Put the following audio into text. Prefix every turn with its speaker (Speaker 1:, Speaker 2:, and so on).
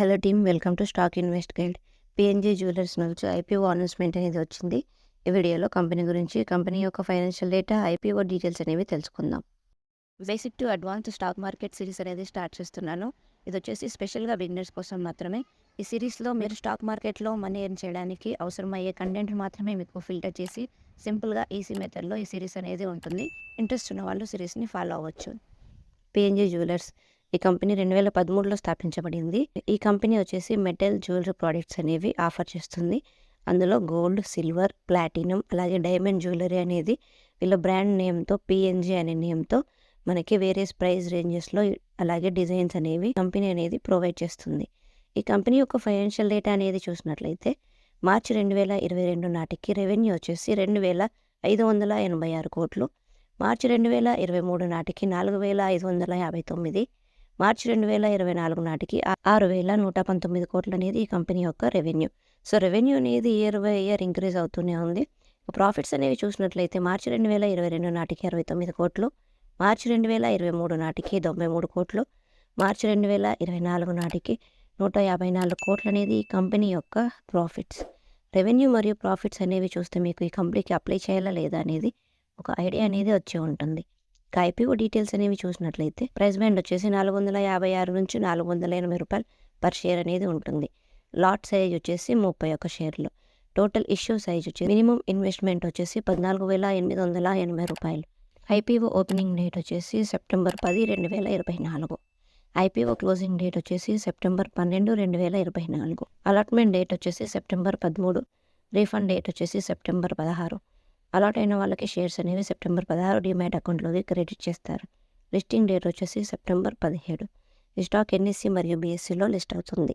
Speaker 1: Hello team welcome to stock invest guide PNG jewellers నుంచి IPO announcement అనేది వచ్చింది. ఈ వీడియోలో కంపెనీ గురించి కంపెనీ యొక్క ఫైనాన్షియల్ డేటా ఐపీఓ డీటెయిల్స్ అనేవి తెలుసుకుందాం. Basic to advance stock market series అనేది స్టార్ట్ చేస్తున్నాను. ఇది వచ్చేసి స్పెషల్గా బిగినర్స్ కోసం మాత్రమే. ఈ సిరీస్లో మీరు స్టాక్ మార్కెట్లో మనీ ఎర్న్ చేయడానికి అవసరమయ్యే కంటెంట్ మాత్రమే మీకు ఫిల్టర్ చేసి సింపుల్గా ఈసీ మెథడ్లో ఈ సిరీస్ అనేది ఉంటుంది. ఇంట్రెస్ట్ ఉన్న వాళ్ళు సిరీస్ని ఫాలో అవ్వచ్చు. పిఎన్జీ జ్యువెలర్స్ ఈ కంపెనీ రెండు వేల పదమూడులో స్థాపించబడింది. ఈ కంపెనీ వచ్చేసి మెటల్ జ్యువెలరీ ప్రోడక్ట్స్ అనేవి ఆఫర్ చేస్తుంది. అందులో గోల్డ్ సిల్వర్ ప్లాటినం అలాగే డైమండ్ జ్యువెలరీ అనేది వీళ్ళ బ్రాండ్ నేమ్తో పిఎన్జీ అనే నేమ్తో మనకి వేరియస్ ప్రైస్ రేంజెస్లో అలాగే డిజైన్స్ అనేవి కంపెనీ అనేది ప్రొవైడ్ చేస్తుంది. ఈ కంపెనీ యొక్క ఫైనాన్షియల్ డేటా అనేది చూసినట్లయితే మార్చి రెండు వేల ఇరవై రెండు నాటికి రెవెన్యూ వచ్చేసి రెండు వేల ఐదు వందల ఎనభై ఆరు కోట్లు. మార్చి రెండు వేల ఇరవై మూడు నాటికి నాలుగు వేల ఐదు వందల యాభై తొమ్మిది. మార్చి రెండు వేల ఇరవై నాలుగు నాటికి ఆరు వేల నూట పంతొమ్మిది కోట్లు అనేది ఈ కంపెనీ యొక్క రెవెన్యూ. సో రెవెన్యూ అనేది ఇయర్ బై ఇయర్ ఇంక్రీజ్ అవుతూనే ఉంది. ప్రాఫిట్స్ అనేవి చూసినట్లయితే మార్చి రెండు వేల ఇరవై రెండు నాటికి అరవై తొమ్మిది కోట్లు మార్చి రెండు వేల ఇరవై మూడు నాటికి తొంభై మూడు కోట్లు మార్చి రెండు వేల ఇరవై నాలుగు నాటికి నూట యాభై నాలుగు కోట్లు అనేది ఈ కంపెనీ యొక్క ప్రాఫిట్స్. రెవెన్యూ మరియు ప్రాఫిట్స్ అనేవి చూస్తే మీకు ఈ కంపెనీకి అప్లై చేయాలా లేదా అనేది ఒక ఐడియా అనేది వచ్చి ఉంటుంది. ఇక ఐపీఓ డీటెయిల్స్ అనేవి చూసినట్లయితే ప్రైస్ బ్యాండ్ వచ్చేసి నాలుగు వందల యాభై ఆరు నుంచి నాలుగు వందల ఎనభై రూపాయలు పర్ షేర్ అనేది ఉంటుంది. లాట్ సైజ్ వచ్చేసి ముప్పై ఒక్క షేర్లు. టోటల్ ఇష్యూ సైజ్ వచ్చేసి మినిమం ఇన్వెస్ట్మెంట్ వచ్చేసి పద్నాలుగు వేల ఎనిమిది వందల ఎనభై రూపాయలు. ఐపీఓ ఓపెనింగ్ డేట్ వచ్చేసి సెప్టెంబర్ పది రెండు వేల ఇరవై నాలుగు. ఐపీఓ క్లోజింగ్ డేట్ వచ్చేసి సెప్టెంబర్ పన్నెండు రెండు వేల ఇరవై నాలుగు. అలాట్మెంట్ డేట్ వచ్చేసి సెప్టెంబర్ పదమూడు. రీఫండ్ డేట్ వచ్చేసి సెప్టెంబర్ పదహారు. అలాట్ అయిన వాళ్ళకి షేర్స్ అనేవి సెప్టెంబర్ పదహారు డిమ్యాట్ అకౌంట్లోకి క్రెడిట్ చేస్తారు. లిస్టింగ్ డేట్ వచ్చేసి సెప్టెంబర్ పదిహేడు. ఈ స్టాక్ ఎన్ఎస్సి మరియు బీఎస్సీలో లిస్ట్ అవుతుంది.